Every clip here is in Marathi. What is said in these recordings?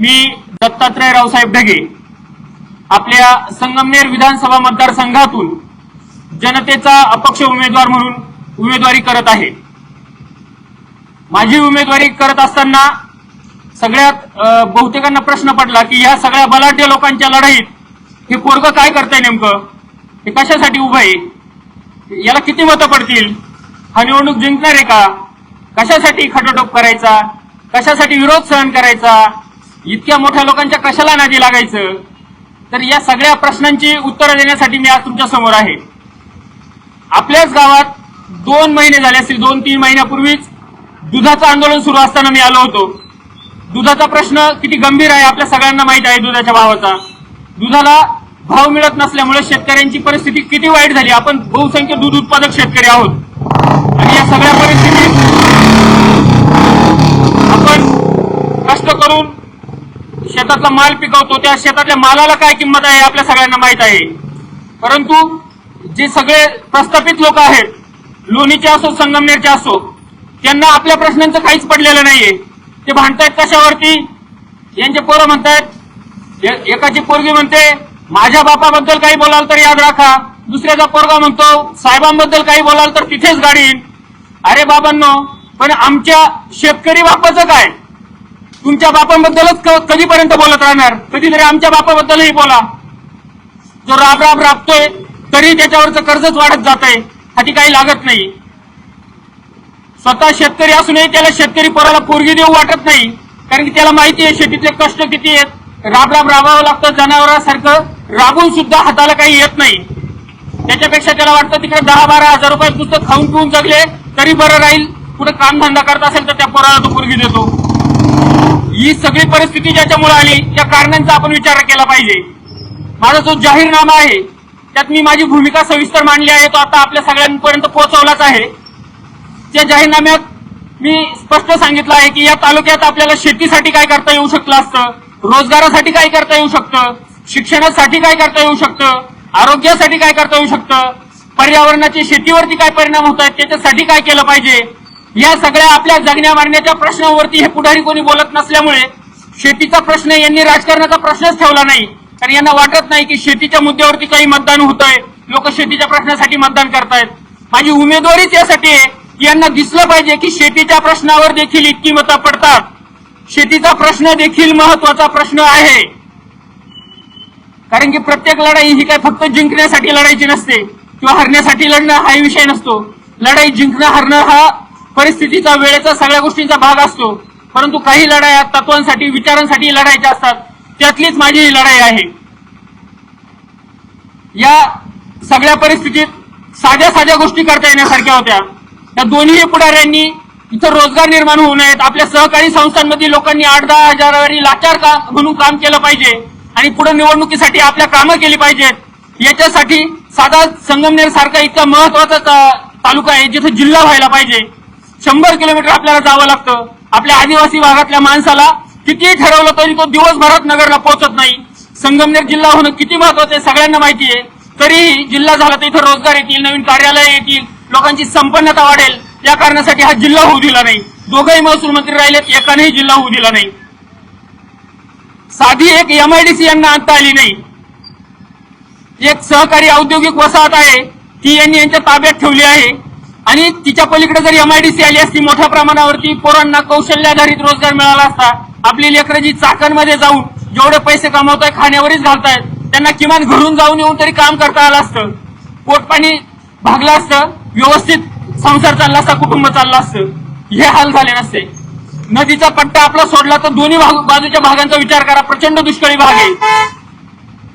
मी दत्तात्रय रावसाहेब ढगे आपल्या संगमनेर विधानसभा मतदारसंघातून जनतेचा अपक्ष उमेदवार म्हणून उमेदवारी करत आहे. माझी उमेदवारी करत असताना सगळ्यात बहुतेकांना प्रश्न पडला की या सगळ्या बलाढ्य लोकांच्या लढाईत हे पोरग काय करताय नेमकं? हे कशासाठी उभं आहे? याला किती मतं पडतील? हा निवडणूक जिंकणार आहे का? कशासाठी खटोटोप करायचा? कशासाठी विरोध सहन करायचा? इतक्या मोठ्या लोकांच्या कशाला नादी लागायचं? तर या सगळ्या प्रश्नांची उत्तरं देण्यासाठी मी आज तुमच्यासमोर आहे. आपल्याच गावात दोन महिने झाले असतील दोन तीन महिन्यापूर्वीच दुधाचं आंदोलन सुरू असताना मी आलो होतो. दुधाचा प्रश्न किती गंभीर आहे आपल्या सगळ्यांना माहीत आहे दुधाच्या भावाचा. दुधाला भाव मिळत नसल्यामुळे शेतकऱ्यांची परिस्थिती किती वाईट झाली. आपण बहुसंख्य दूध उत्पादक शेतकरी आहोत. आणि या सगळ्या परिस्थितीत आपण कष्ट करून शेतातला माल पिकवतो त्या शेतातल्या मालाला काय किंमत आहे आपल्या सगळ्यांना माहीत आहे. परंतु जे सगळे प्रस्थापित लोक आहेत लोणीचे असो संगमनेरचे असो त्यांना आपल्या प्रश्नांचं काहीच पडलेलं नाहीये. ते भांडतायत कशावरती? यांचे पोरं म्हणतायत एकाची पोरगी म्हणते माझ्या बापाबद्दल काही बोलाल तर याद राखा. दुसऱ्याचा पोरगा म्हणतो साहेबांबद्दल काही बोलाल तर तिथेच गाडीन. अरे बाबांनो पण आमच्या शेतकरी बापाचं काय? तुमच्या बापांबद्दलच कधीपर्यंत बोलत राहणार? कधीतरी आमच्या बापाबद्दलही बोला. जो राब राब राबतोय तरी त्याच्यावरचं कर्जच वाढत जात आहे हाती काही लागत नाही. स्वतः शेतकरी असूनही त्याला शेतकरी पोराला पोरगी देऊ वाटत नाही. कारण की त्याला माहिती आहे शेतीतले कष्ट किती आहेत. राब राब राबावं लागतं जनावरांसारखं राबून सुद्धा हाताला काही येत नाही. त्याच्यापेक्षा त्याला वाटतं तिकडे दहा बारा हजार रुपये पुस्तक खाऊन पिऊन जगले तरी बरं राहील. कुठे कामधंदा करत असेल तर त्या पोराला तो पोरगी देतो. ही सगळी परिस्थिती ज्याच्यामुळे आली त्या कारणांचा आपण विचार केला पाहिजे. माझा जो जाहीरनामा आहे त्यात मी माझी भूमिका सविस्तर मांडली आहे तो आता आपल्या सगळ्यांपर्यंत पोहोचवलाच आहे. त्या जाहीरनाम्यात मी स्पष्ट सांगितलं आहे की या तालुक्यात आपल्याला शेतीसाठी काय करता येऊ शकलं असतं रोजगारासाठी काय करता येऊ शकतं शिक्षणासाठी काय करता येऊ शकतं आरोग्यासाठी काय करता येऊ शकतं पर्यावरणाचे शेतीवरती काय परिणाम होत आहेत त्याच्यासाठी काय केलं पाहिजे या सगळ्या आपल्या जगण्या मारण्याच्या प्रश्नावरती हे पुढारी कोणी बोलत नसल्यामुळे शेतीचा प्रश्न यांनी राजकारणाचा प्रश्नच ठेवला नाही. कारण यांना वाटत नाही की शेतीच्या मुद्द्यावरती काही मतदान होत आहे लोक शेतीच्या प्रश्नासाठी मतदान करतायत. माझी उमेदवारीच यासाठी आहे. की यांना दिसलं पाहिजे की शेतीच्या प्रश्नावर देखील इतकी मतं पडतात. शेतीचा प्रश्न देखील महत्त्वाचा प्रश्न आहे. कारण की प्रत्येक लढाई ही काय फक्त जिंकण्यासाठी लढायची नसते. किंवा हरण्यासाठी लढणं हाही विषय नसतो. लढाई जिंकणं हरणं हा परिस्थितीचा वेळेचा सगळ्या गोष्टींचा भाग असतो. परंतु काही लढाया तत्वांसाठी विचारांसाठी लढायच्या असतात. त्यातलीच माझी ही लढाई आहे. या सगळ्या परिस्थितीत साध्या साध्या गोष्टी करता येण्यासारख्या होत्या. त्या दोन्ही पुढाऱ्यांनी इथं रोजगार निर्माण होऊ नयेत. आपल्या सहकारी संस्थांमध्ये लोकांनी आठ दहा हजारावरी लाचार का म्हणून काम केलं पाहिजे आणि पुढे निवडणुकीसाठी आपल्या कामं केली पाहिजेत. याच्यासाठी साधा संगमनेर सारखा इतका महत्त्वाचा ता- तालुका आहे जिथं जिल्हा व्हायला पाहिजे. शंभर किलोमीटर आपल्याला जावं लागतं. आपल्या आदिवासी भागातल्या माणसाला कितीही ठरवलं तरी तो दिवसभरात नगरला पोहोचत नाही. संगमनेर जिल्हा होणं किती महत्वाचं आहे सगळ्यांना माहिती आहे. तरीही जिल्हा झाला तर इथं रोजगार येतील नवीन कार्यालय येतील लोकांची संपन्नता वाढेल. या कारणासाठी हा जिल्हा होऊ दिला नाही. दोघंही महसूल मंत्री राहिलेत एकानेही जिल्हा होऊ दिला नाही. साधी एक एमआयडीसी यांना आणता आली नाही. एक सहकारी औद्योगिक वसाहत आहे ती यांनी यांच्या ताब्यात ठेवली आहे. आणि तिच्या पलीकडे जर एमआयडीसी आली असती मोठ्या प्रमाणावरती पोरांना कौशल्याधारित रोजगार मिळाला असता आपली लेकरं जी चाकणमध्ये जाऊन जेवढे पैसे कमावताय खाण्यावरच घालतायत त्यांना किमान घरून जाऊन येऊन तरी काम करता आलं असतं. पोटपाणी भागलं असतं व्यवस्थित संसार चालला असता कुटुंब चाललं असतं. हे हाल झाले नसते. नदीचा पट्टा आपला सोडला तर दोन्ही भाग- बाजूच्या भागांचा विचार करा प्रचंड दुष्काळी भाग आहे.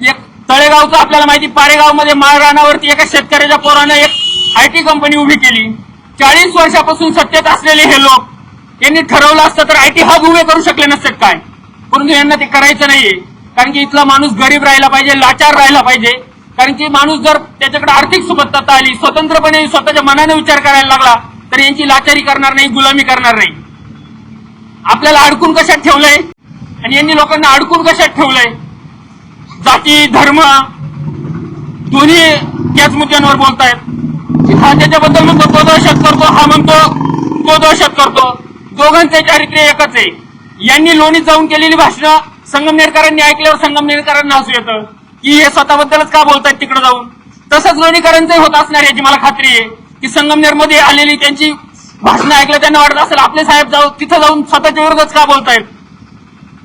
एक तळेगावचं आपल्याला माहिती पारेगावमध्ये माळ रानावरती एका शेतकऱ्याच्या पोरानं एक आय टी कंपनी उभी केली. चाळीस वर्षापासून सत्तेत असलेले हे लोक यांनी ठरवलं असतं तर आय टी हब उभे करू शकले नसते काय? परंतु यांना ते करायचं नाहीये. कारण की इथला माणूस गरीब राहिला पाहिजे लाचार राहिला पाहिजे. कारण की माणूस जर त्याच्याकडे आर्थिक सुबत्ता आली स्वतंत्रपणे स्वतःच्या मनाने विचार करायला लागला तर यांची लाचारी करणार नाही गुलामी करणार नाही. आपल्याला अडकून कशात ठेवलंय? आणि यांनी लोकांना अडकून कशात ठेवलंय? जाती धर्म दोन्ही याच मुद्द्यांवर बोलतायत. त्याच्याबद्दल म्हणतो तो दहशत करतो हा म्हणतो तो दहशत करतो. दोघांचे चारित्र्य एकच आहे. यांनी लोणीत जाऊन केलेली भाषणं संगमनेरकरांनी ऐकल्यावर संगमनेरकरांना हसू येतं. की हे स्वतःबद्दलच का बोलतायत तिकडे जाऊन? तसंच लोणीकरांचंही होत असणार याची मला खात्री आहे. की संगमनेरमध्ये आलेली त्यांची भाषणं ऐकलं त्यांना वाटत असेल आपले साहेब जाऊ तिथं जाऊन स्वतःच्या विरोधच का बोलतायत?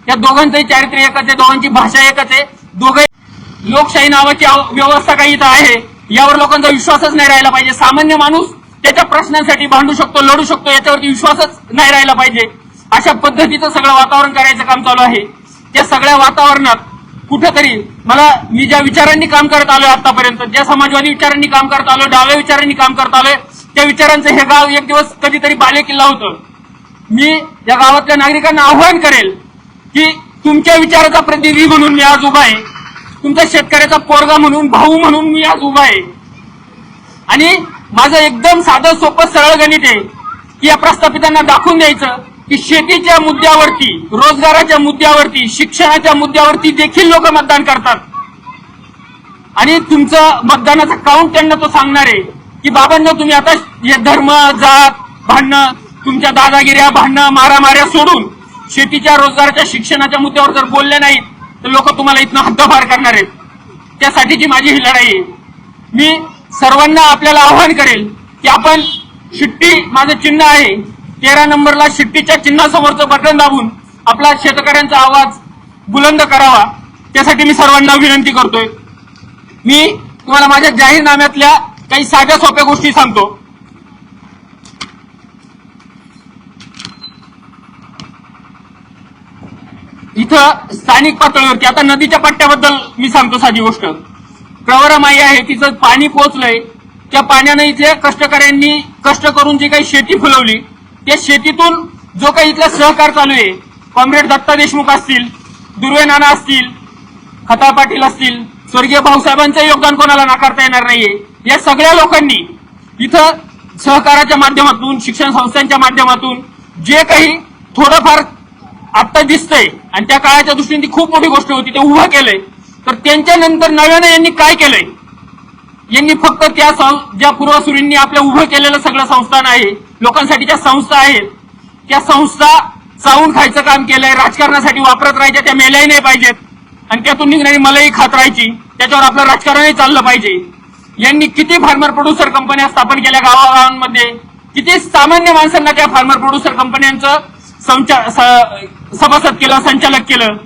या दोघांचंही चारित्र्य एकच आहे दोघांची भाषा एकच आहे. दोघे लोकशाही नावाची व्यवस्था काही इथं आहे. यावर लोकांचा विश्वासच नाही राहिला पाहिजे. सामान्य माणूस त्याच्या प्रश्नांसाठी भांडू शकतो लढू शकतो याच्यावरती विश्वासच नाही राहिला पाहिजे. अशा पद्धतीचं सगळं वातावरण करायचं काम चालू आहे. त्या सगळ्या वातावरणात कुठेतरी मला मी ज्या विचारांनी काम करत आलोय आतापर्यंत ज्या समाजवादी विचारांनी काम करत आलोय डाव्या विचारांनी काम करत आलोय त्या विचारांचं हे गाव एक दिवस कधीतरी बालेकिल्ला होतं. मी या गावातल्या नागरिकांना आव्हान करेल की तुमच्या विचाराचा प्रतिनिधी म्हणून मी आज उभा आहे. तुमच्या शेतकऱ्याचा पोरगा म्हणून भाऊ म्हणून मी आज उभा आहे. आणि माझं एकदम साधं सोपं सरळ गणित आहे की या प्रस्थापितांना दाखवून द्यायचं की शेतीच्या मुद्द्यावरती रोजगाराच्या मुद्द्यावरती शिक्षणाच्या मुद्द्यावरती देखील लोक मतदान करतात. आणि तुमचं मतदानाचा काउंट त्यांना तो सांगणार आहे की बाबांना तुम्ही आता हे धर्म जात भांडणं तुमच्या दादागिऱ्या भांडणं मारामाऱ्या सोडून शेतीच्या रोजगाराच्या शिक्षणाच्या मुद्द्यावर जर बोलले नाहीत तर लोक तुम्हाला इथनं हद्दपार करणार आहेत. त्यासाठीची माझी ही लढाई आहे. मी सर्वांना आपल्याला आव्हान करेल की आपण शिट्टी माझं चिन्ह आहे. तेरा नंबरला शिट्टीच्या चिन्हासमोरचं बटन दाबून आपला शेतकऱ्यांचा आवाज बुलंद करावा. त्यासाठी मी सर्वांना विनंती करतोय. मी तुम्हाला माझ्या जाहीरनाम्यातल्या काही साध्या सोप्या गोष्टी सांगतो. इथं स्थानिक पातळीवरती आता नदीच्या पट्ट्याबद्दल मी सांगतो साधी गोष्ट. प्रवरामाई आहे तिचं पाणी पोचलंय त्या पाण्यानं इथल्या कष्टकऱ्यांनी कष्ट करून जी काही शेती फुलवली त्या शेतीतून जो काही इथला सहकार चालू आहे कॉम्रेड दत्ता देशमुख असतील दुर्वे नाना असतील खता पाटील असतील स्वर्गीय भाऊसाहेबांचं योगदान कोणाला नाकारता येणार नाहीये या सगळ्या लोकांनी इथं सहकाराच्या माध्यमातून शिक्षण संस्थांच्या माध्यमातून जे काही थोडंफार आता दिसतंय. आणि त्या काळाच्या दृष्टीने ती खूप मोठी गोष्ट होती. ते उभं केलंय. तर त्यांच्या नंतर नव्यानं यांनी काय केलंय? यांनी फक्त त्या ज्या पूर्वसुरींनी आपल्या उभं केलेलं सगळं संस्थान आहे लोकांसाठी ज्या संस्था आहेत त्या संस्था चावून खायचं काम केलंय राजकारणासाठी वापरत राहायच्या त्या मेल्याही नाही पाहिजेत. आणि त्यातून निघणारी मलाही खात राहायची त्याच्यावर आपलं राजकारणही चाललं पाहिजे. यांनी किती फार्मर प्रोड्युसर कंपन्या स्थापन केल्या गावागावांमध्ये? किती सामान्य माणसांना त्या फार्मर प्रोड्युसर कंपन्यांचं संचा- सभासद केलं संचालक केलं.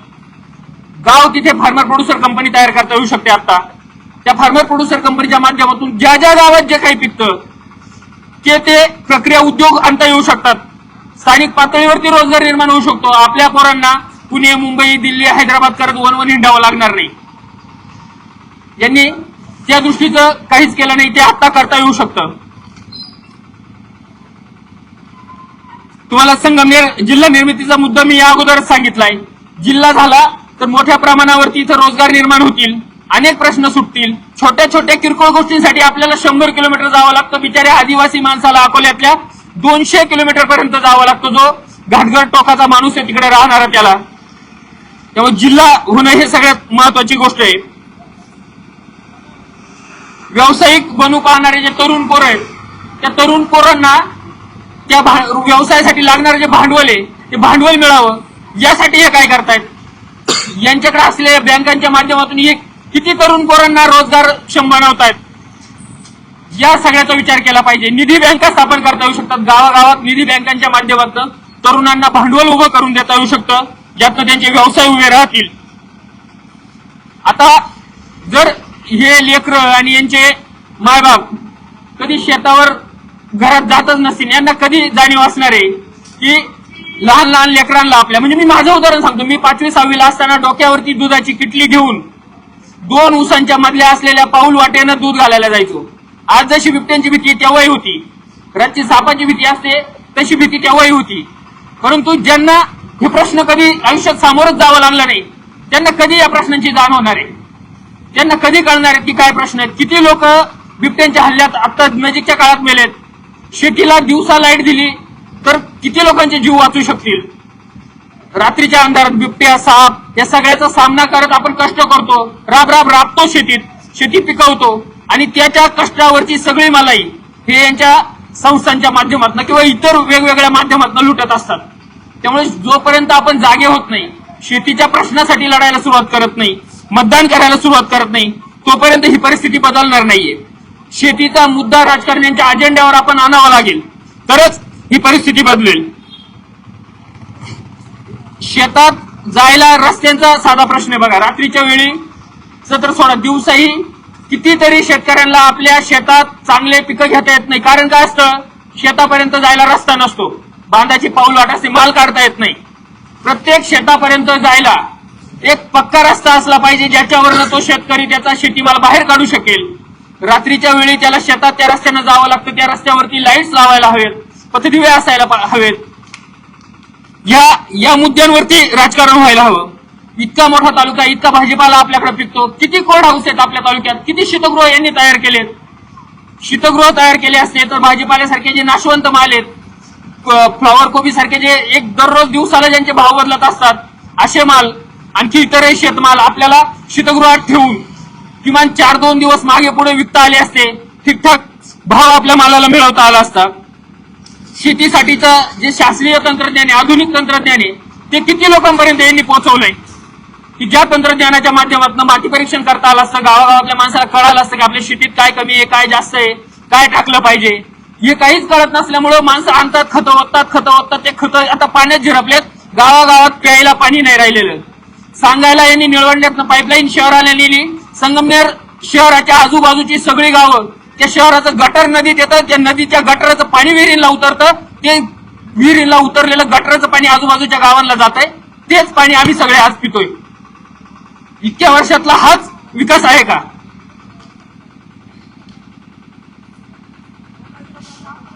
गाव तिथे फार्मर प्रोड्युसर कंपनी तयार करता येऊ शकते आता. त्या फार्मर प्रोड्युसर कंपनीच्या माध्यमातून ज्या ज्या गावात जे काही पिकतं ते ते प्रक्रिया उद्योग आणता येऊ शकतात. स्थानिक पातळीवरती रोजगार निर्माण होऊ शकतो. आपल्या पोरांना पुणे मुंबई दिल्ली हैदराबाद करत वन वन हिंडावं लागणार नाही. यांनी त्या दृष्टीचं काहीच केलं नाही ते आता करता येऊ शकतं. तुम्हाला संगमनेर जिल्हा निर्मितीचा मुद्दा मी या अगोदरच सांगितलाय. जिल्हा झाला तर मोठ्या प्रमाणावरती इथं रोजगार निर्माण होतील अनेक प्रश्न सुटतील. छोट्या छोट्या किरकोळ गोष्टींसाठी आपल्याला शंभर किलोमीटर जावं लागतं. बिचाऱ्या आदिवासी माणसाला अकोल्यातल्या दोनशे किलोमीटर पर्यंत जावं लागतं जो घाटघर टोकाचा माणूस आहे तिकडे राहणारा त्याला. त्यामुळे जिल्हा होणं हे सगळ्यात महत्वाची गोष्ट आहे. व्यावसायिक बनू पाहणारे जे तरुण पोरं आहेत त्या तरुण पोरांना त्या व्यवसायासाठी लागणारं जे भांडवल आहे ते भांडवल मिळावं. यासाठी हे काय करतायत? यांच्याकडे असलेल्या बँकांच्या माध्यमातून हे किती तरुण पोरांना रोजगार क्षम बनवतायत? या सगळ्याचा विचार केला पाहिजे. निधी बँका स्थापन करता येऊ शकतात. गावागावात निधी बँकांच्या माध्यमातून तरुणांना भांडवल उभं करून देता येऊ शकतं. ज्यातनं त्यांचे व्यवसाय उभे राहतील. आता जर हे लेकर आणि यांचे मायबाप कधी शेतावर घरात जातच नसतील. यांना कधी जाणीव असणार आहे? की लहान लहान लेकरांना आपल्या म्हणजे मी माझं उदाहरण सांगतो. मी पाचवी सहावीला असताना डोक्यावरती दुधाची किटली घेऊन दोन उसांच्या मधल्या असलेल्या पाऊल वाटेनं दूध घालायला जायचो. आज जशी बिबट्यांची भीती तेव्हाही होती. रातची सापाची भीती असते तशी भीती तेव्हाही होती. परंतु ज्यांना हे प्रश्न कधी आयुष्यात सामोरच जावं लागला नाही त्यांना कधी या प्रश्नांची जाण होणार आहे? त्यांना कधी कळणार आहे की काय प्रश्न आहेत? किती लोक बिबट्यांच्या हल्ल्यात आता नजीकच्या काळात मेलेत? शेतीला दिवसा लाइट दिली तर किती लोकांचे जीव वाचू शकतील? रात्रीच्या अंधारात बिबट्या साप या सगळ्याचा सामना करत आपण कष्ट करतो. राब राब राबतो शेतीत. शेती पिकवतो. आणि त्याच्या कष्टावरची सगळी मलाई हे यांच्या संस्थांच्या माध्यमातून किंवा इतर वेगवेगळ्या माध्यमातून लुटत असतात. त्यामुळे जोपर्यंत आपण जागे होत नाही शेतीच्या प्रश्नासाठी लढायला सुरुवात करत नाही मतदान करायला सुरुवात करत नाही तोपर्यंत ही परिस्थिती बदलणार नाहीये. शेतीचा मुद्दा राजकारण्यांच्या अजेंड्यावर आपण आणावा लागेल. तरच ही परिस्थिती बदलेल. शेतात जायला रस्त्यांचा साधा प्रश्न आहे बघा. रात्रीच्या वेळी सत्र सोडा दिवसाही कितीतरी शेतकऱ्यांना आपल्या शेतात चांगले पिकं घेता येत नाही. कारण काय असतं? शेतापर्यंत जायला रस्ता नसतो. बांधाची पाऊल वाट असते माल काढता येत नाही. प्रत्येक शेतापर्यंत जायला एक पक्का रस्ता असला पाहिजे ज्याच्यावरनं तो शेतकरी त्याचा शेतीमाल बाहेर काढू शकेल. रात्रीच्या वेळी त्याला शेतात त्या रस्त्यानं जावं लागतं. त्या रस्त्यावरती लाईट्स लावायला हवेत. पथदिवे असायला हवेत. या या मुद्द्यांवरती राजकारण व्हायला हवं. इतका मोठा तालुका इतका भाजीपाला आपल्याकडे पिकतो. किती कोल्ड हाऊस आहेत आपल्या तालुक्यात? किती शीतगृह यांनी तयार केलेत? शीतगृह तयार केले असते तर भाजीपाल्यासारखे जे नाशवंत माल आहेत फ्लॉवर कोबी सारखे जे एक दररोज दिवसाला ज्यांचे भाव बदलत असतात असे माल आणखी इतरही शेतमाल आपल्याला शीतगृहात ठेवून किमान चार दोन दिवस मागे पुढे विकता आले असते ठीकठाक भाव आपल्या मालाला मिळवता आला असता. शेतीसाठीचं जे शास्त्रीय तंत्रज्ञान आहे आधुनिक तंत्रज्ञान आहे ते किती लोकांपर्यंत यांनी पोहोचवलंय? की ज्या तंत्रज्ञानाच्या माध्यमातून माती परीक्षण करता आलं असतं गावागावातल्या माणसाला कळालं असतं की आपल्या शेतीत काय कमी आहे काय जास्त आहे काय टाकलं पाहिजे? हे काहीच कळत नसल्यामुळं माणसं आणतात खतं ओततात खतं ओततात ते खतं आता पाण्यात झिरपलेत गावागावात प्यायला पाणी नाही राहिलेलं. सांगायला यांनी निळवंड्यातनं पाईपलाईन शहराला नेली संगमनेर शहराच्या आजूबाजूची सगळी गावं त्या शहराचं गटर नदीत येतं त्या नदीच्या गटराचं पाणी विहिरीला उतरतं ते विहिरीला उतरलेलं गटराचं पाणी आजूबाजूच्या गावांना जात आहे तेच पाणी आम्ही सगळे आज पितोय. इतक्या वर्षातला हाच विकास आहे का?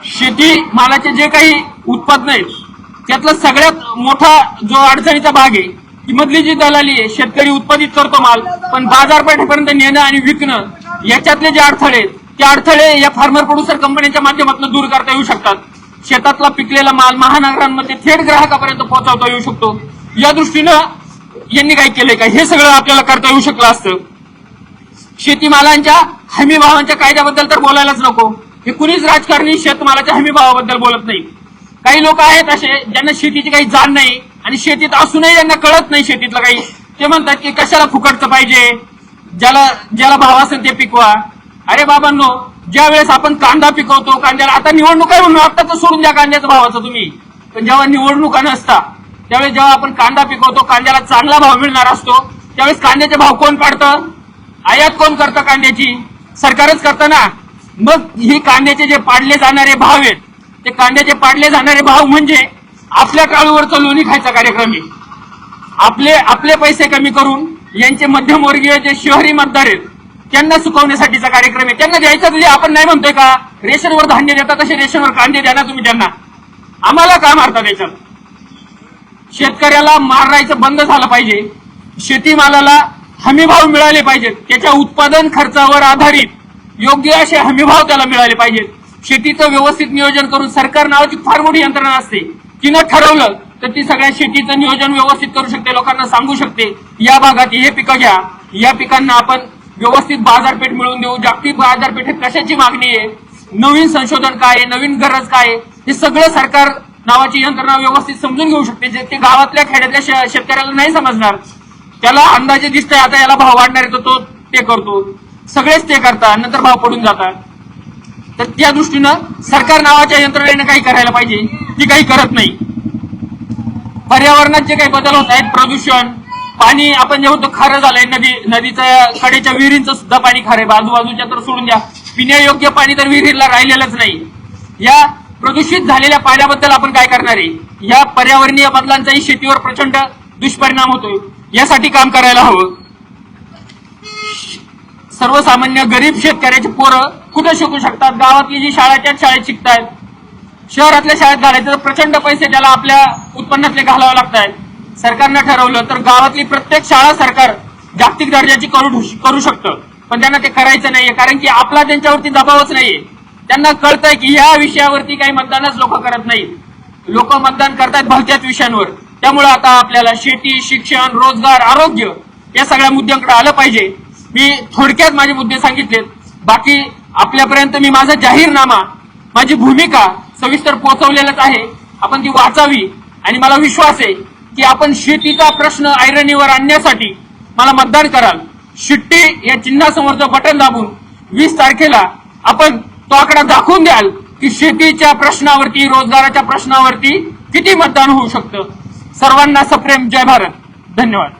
शेती मालाचे जे काही उत्पादन आहेत त्यातला सगळ्यात मोठा जो अडचणीचा भाग आहे मधली जी दलाली आहे शेतकरी उत्पादित करतो माल पण बाजारपेठेपर्यंत नेणं आणि विकणं याच्यातले जे अडथळे आहेत ते अडथळे या फार्मर प्रोड्युसर कंपन्यांच्या माध्यमातून दूर करता येऊ शकतात. शेतातला पिकलेला माल महानगरांमध्ये थेट ग्राहकापर्यंत पोहोचवता येऊ शकतो. या दृष्टीनं यांनी काय केलंय का? हे सगळं आपल्याला करता येऊ शकलं असतं. शेतीमालांच्या हमी भावांच्या कायद्याबद्दल तर बोलायलाच नको. हे कुणीच राजकारणी शेतमालाच्या हमी भावाबद्दल बोलत नाही. काही लोक आहेत असे ज्यांना शेतीची काही जाण नाही. आणि शेतीत असूनही यांना कळत नाही शेतीतलं काही. ते म्हणतात की कशाला फुकटचं पाहिजे? ज्याला ज्याला भाव असेल ते पिकवा. अरे बाबांनो ज्या वेळेस आपण कांदा पिकवतो कांद्याला आता निवडणूक आहे म्हणून आता तर सोडून द्या कांद्याचा भावाचा तुम्ही. पण जेव्हा निवडणुका नसता त्यावेळेस जेव्हा आपण कांदा पिकवतो कांद्याला चांगला भाव मिळणार असतो त्यावेळेस कांद्याचे भाव कोण पाडतं? आयात कोण करतं कांद्याची? सरकारच करतं ना. मग हे कांद्याचे जे पाडले जाणारे भाव आहेत ते कांद्याचे पाडले जाणारे भाव म्हणजे आपल्या काळूवरचा लोणी खायचा कार्यक्रम आहे. आपले आपले पैसे कमी करून यांचे मध्यमवर्गीय जे शहरी मतदार आहेत त्यांना सुकवण्यासाठीचा कार्यक्रम आहे. त्यांना द्यायचा तुझे आपण नाही म्हणतोय का? रेशनवर धान्य देता तसे रेशनवर कांदे द्या ना तुम्ही त्यांना. आम्हाला का मारता त्याच्यात? शेतकऱ्याला मारायचं बंद झालं पाहिजे. शेतीमालाला हमीभाव मिळाले पाहिजेत. त्याच्या उत्पादन खर्चावर आधारित योग्य असे हमीभाव त्याला मिळाले पाहिजेत. शेतीचं व्यवस्थित नियोजन करून सरकार नावाची फार मोठी यंत्रणा असते. तिनं ठरवलं तर ती सगळ्या शेतीचं नियोजन व्यवस्थित करू शकते लोकांना सांगू शकते. या भागात हे पिकं घ्या. या पिकांना आपण व्यवस्थित बाजारपेठ मिळवून देऊ. जागतिक बाजारपेठेत कशाची मागणी आहे? नवीन संशोधन काय आहे? नवीन गरज काय आहे? हे सगळं सरकार नावाची यंत्रणा व्यवस्थित समजून घेऊ शकते जे ते गावातल्या खेड्यातल्या शेतकऱ्याला नाही समजणार. त्याला अंदाजे दिसतंय आता याला भाव वाढणार आहे तो ते करतो. सगळेच ते करतात नंतर भाव पडून जातात. तर त्या दृष्टीनं सरकार नावाच्या यंत्रणेने काही करायला पाहिजे ती काही करत नाही. पर्यावरणात जे काही बदल होत आहेत प्रदूषण पाणी आपण जे म्हणतो खारं झालंय नदी नदीच्या कडेच्या विहिरींचं सुद्धा पाणी खारे बाजूबाजूच्या आजूबाजूच्या तर सोडून द्या. पिण्यायोग्य पाणी तर विहिरीला राहिलेलंच नाही. या प्रदूषित झालेल्या पाण्याबद्दल आपण काय करणार आहे? या पर्यावरणीय बदलांचाही शेतीवर प्रचंड दुष्परिणाम होतोय. यासाठी काम करायला हवं. सर्वसामान्य गरीब शेतकऱ्याची पोरं कुठं शिकू शकतात? गावातली जी शाळा त्याच शाळेत शिकतायत. शहरातल्या शाळेत घालायचं तर प्रचंड पैसे त्याला आपल्या उत्पन्नातले घालावे लागत आहेत सरकारनं ठरवलं तर गावातली प्रत्येक शाळा सरकार जागतिक दर्जाची करू करू शकतं. पण त्यांना ते करायचं नाहीये कारण की आपला त्यांच्यावरती दबावच नाहीये. त्यांना कळतंय की ह्या विषयावरती काही मतदानच लोक करत नाहीत. लोक मतदान करतायत भलत्याच विषयांवर. त्यामुळे आता आपल्याला शेती शिक्षण रोजगार आरोग्य या सगळ्या मुद्द्यांकडे आलं पाहिजे. मी थोडक्यात माझे मुद्दे सांगितले बाकी आपल्यापर्यंत मी माझा जाहीरनामा माझी भूमिका सविस्तर पोहोचवलेलाच आहे. आपण ती वाचावी आणि मला विश्वास आहे की आपण शेतीचा प्रश्न ऐरणीवर आणण्यासाठी मला मतदान कराल. शिट्टी या चिन्हासमोरचं बटन दाबून वीस तारखेला आपण तो आकडा दाखवून द्याल की शेतीच्या प्रश्नावरती रोजगाराच्या प्रश्नावरती किती मतदान होऊ शकतं. सर्वांना सप्रेम जय भारत. धन्यवाद.